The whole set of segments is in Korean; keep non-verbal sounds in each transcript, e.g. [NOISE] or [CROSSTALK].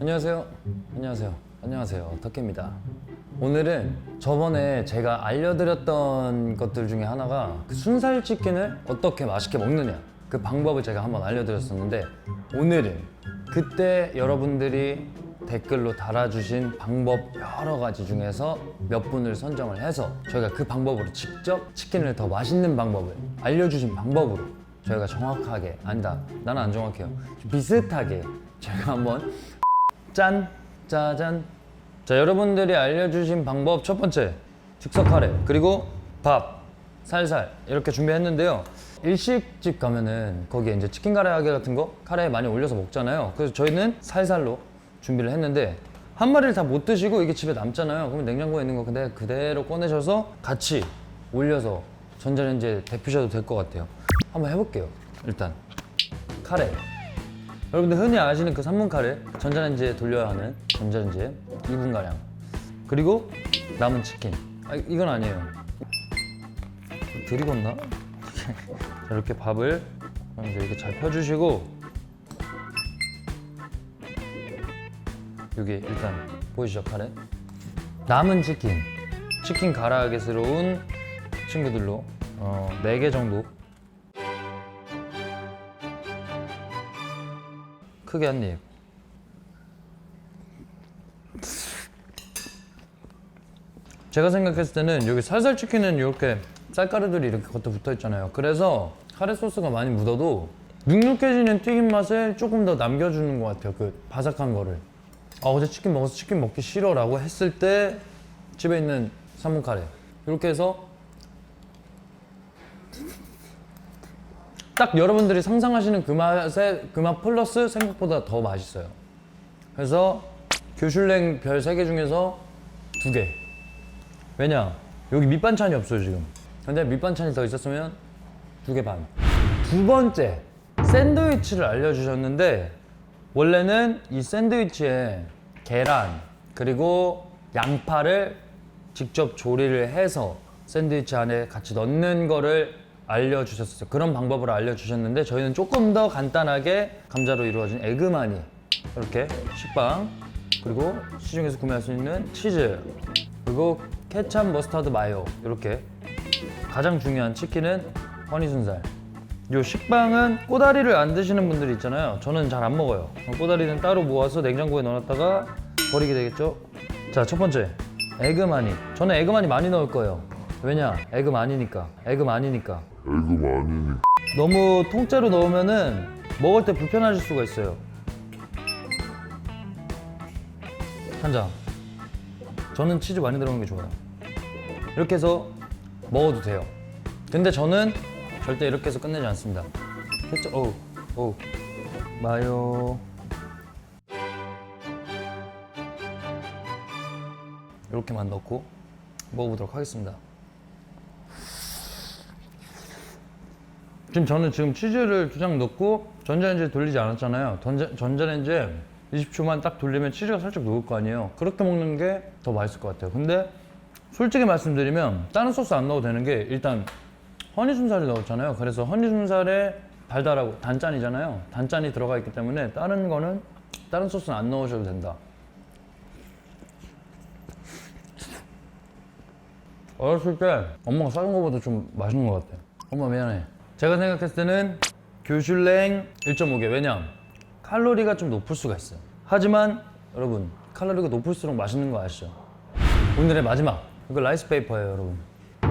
안녕하세요. 안녕하세요. 안녕하세요. 덕혜입니다. 오늘은 저번에 제가 알려드렸던 것들 중에 하나가 그 순살 치킨을 어떻게 맛있게 먹느냐 그 방법을 제가 한번 알려드렸었는데 오늘은 그때 여러분들이 댓글로 달아주신 방법 여러 가지 중에서 몇 분을 선정을 해서 저희가 그 방법으로 직접 치킨을 더 맛있는 방법을 알려주신 방법으로 저희가 정확하게 아니다 나는 안 정확해요 좀 비슷하게 제가 한번 짠 짜잔. 자 여러분들이 알려주신 방법 첫 번째 즉석 카레 그리고 밥 살살 이렇게 준비했는데요. 일식집 가면은 거기에 이제 치킨 카레 하게 같은 거 카레에 많이 올려서 먹잖아요. 그래서 저희는 살살로 준비를 했는데 한 마리를 다 못 드시고 이게 집에 남잖아요. 그러면 냉장고에 있는 거 근데 그대로 꺼내셔서 같이 올려서 전자레인지에 데피셔도 될 것 같아요. 한번 해볼게요 일단. 카레 여러분들 흔히 아시는 그 3분 카레 전자레인지에 돌려야 하는 전자레인지에 2분 가량. 그리고 남은 치킨. 아, 이건 아니에요. 드리겠나? 자, [LAUGHS] 이렇게 밥을 이렇게 잘 펴주시고 여기 일단 보이시죠 카레 남은 치킨. 치킨 가라아게스러운 친구들로 어, 4개 정도 크게 한 입. 제가 생각했을 때는 여기 살살 치킨은 이렇게 쌀가루들이 이렇게 겉에 붙어 있잖아요. 그래서 카레 소스가 많이 묻어도 눅눅해지는 튀김 맛을 조금 더 남겨주는 것 같아요. 그 바삭한 거를. 아 어제 치킨 먹어서 치킨 먹기 싫어라고 했을 때 집에 있는 삼분 카레 이렇게 해서 딱 여러분들이 상상하시는 그 맛에 그 맛 플러스 생각보다 더 맛있어요. 그래서 교슐랭 별 3개 중에서 2개. 왜냐? 여기 밑반찬이 없어요, 지금. 근데 밑반찬이 더 있었으면 2개 반. 두 번째, 샌드위치를 알려주셨는데, 원래는 이 샌드위치에 계란, 그리고 양파를 직접 조리를 해서 샌드위치 안에 같이 넣는 거를 알려주셨어요. 그런 방법을 알려주셨는데 저희는 조금 더 간단하게 감자로 이루어진 에그마니 이렇게 식빵 그리고 시중에서 구매할 수 있는 치즈 그리고 케찹 머스타드 마요 이렇게 가장 중요한 치킨은 허니 순살. 요 식빵은 꼬다리를 안 드시는 분들이 있잖아요. 저는 잘 안 먹어요. 꼬다리는 따로 모아서 냉장고에 넣어놨다가 버리게 되겠죠? 자 첫 번째. 에그마니. 저는 에그마니 많이 넣을 거예요 왜냐 에그 많이니까 에그 많이니까 에그 많으니 너무 통째로 넣으면은 먹을 때 불편하실 수가 있어요. 한 장. 저는 치즈 많이 들어간 게 좋아요. 이렇게 해서 먹어도 돼요. 근데 저는 절대 이렇게 해서 끝내지 않습니다. 어우, 어우, 마요. 이렇게만 넣고 먹어보도록 하겠습니다. 지금 저는 지금 치즈를 두 장 넣고 전자레인지에 돌리지 않았잖아요. 전자, 전자레인지에 20초만 딱 돌리면 치즈가 살짝 녹을 거 아니에요. 그렇게 먹는 게 더 맛있을 것 같아요. 근데 솔직히 말씀드리면 다른 소스 안 넣어도 되는 게 일단 허니 순살을 넣었잖아요. 그래서 허니 순살에 달달하고 단짠이잖아요. 단짠이 들어가 있기 때문에 다른 거는 다른 소스는 안 넣으셔도 된다. 어렸을 때 엄마가 싸준 거보다 좀 맛있는 것 같아. 엄마 미안해. 제가 생각했을 때는 교슐랭 1.5개. 왜냐? 칼로리가 좀 높을 수가 있어요. 하지만 여러분 칼로리가 높을수록 맛있는 거 아시죠? 오늘의 마지막 이거 라이스 페이퍼예요, 여러분.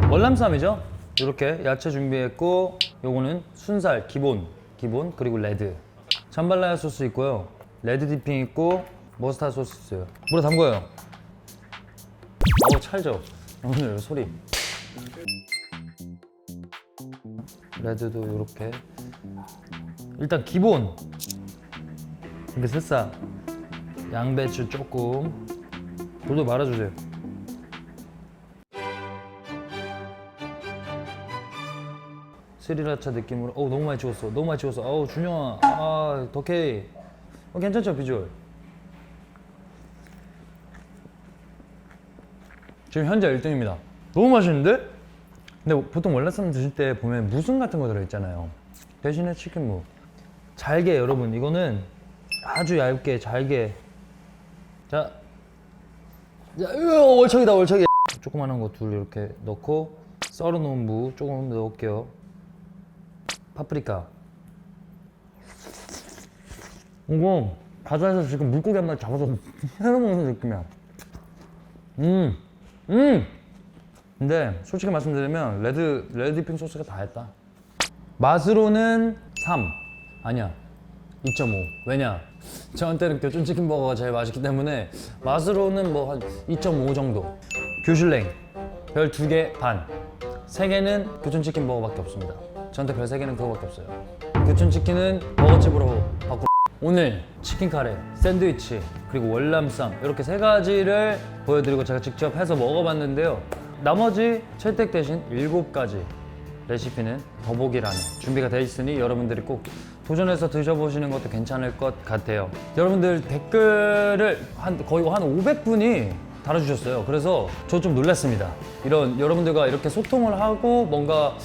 월남쌈이죠? 이렇게 야채 준비했고 요거는 순살 기본 기본 그리고 레드 잠발라야 소스 있고요. 레드 디핑 있고 머스타드 소스 있어요. 물에 담궈요. 어우 찰져. 오늘 소리. 레드도 이렇게. 일단 기본. 이게 새싹. 양배추 조금. 돌도 말아주세요. 스리라차 느낌으로. 어우 너무 많이 찍었어. 너무 많이 찍었어. 어우 준영아. 아 덕혜이. 어, 괜찮죠 비주얼. 지금 현재 1등입니다. 너무 맛있는데? 근데 보통 월남쌈 드실 때 보면 무순 같은 거 들어있잖아요. 대신에 치킨 무. 잘게 여러분 이거는 아주 얇게 잘게 자, 자, 으, 월척이다 월척이. 조그만한 거 둘 이렇게 넣고 썰어놓은 무 조금 넣을게요. 파프리카. 이거 바다에서 지금 물고기 한 마리 잡아서 [LAUGHS] 해 먹는 느낌이야. 음, 음. 근데 솔직히 말씀드리면 레드 레드 디핑 소스가 다 했다. 맛으로는 3 아니야. 2.5 왜냐? 저한테는 교촌 치킨 버거가 제일 맛있기 때문에 맛으로는 뭐 한 2.5 정도. 교슐랭 별 2개 반. 3개는 교촌 치킨 버거밖에 없습니다. 저한테 별 3개는 그거밖에 없어요. 교촌 치킨은 버거집으로 바꾸 오늘 치킨 카레, 샌드위치, 그리고 월남쌈 이렇게 세 가지를 보여드리고 제가 직접 해서 먹어봤는데요. 나머지 채택 대신 일곱 가지 레시피는 더보기란에 준비가 돼 있으니 여러분들이 꼭 도전해서 드셔보시는 것도 괜찮을 것 같아요. 여러분들 댓글을 한 거의 한 500분이 달아주셨어요. 그래서 저 좀 놀랐습니다. 이런 여러분들과 이렇게 소통을 하고 뭔가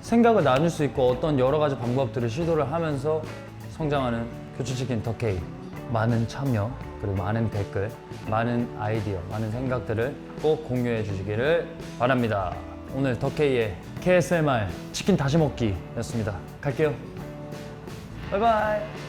생각을 나눌 수 있고 어떤 여러 가지 방법들을 시도를 하면서 성장하는 교촌치킨 더케이 많은 참여 그리고 많은 댓글 많은 아이디어 많은 생각들을 꼭 공유해 주시기를 바랍니다. 오늘 더케이의 KSMR 치킨 다시 먹기였습니다. 갈게요. 바이바이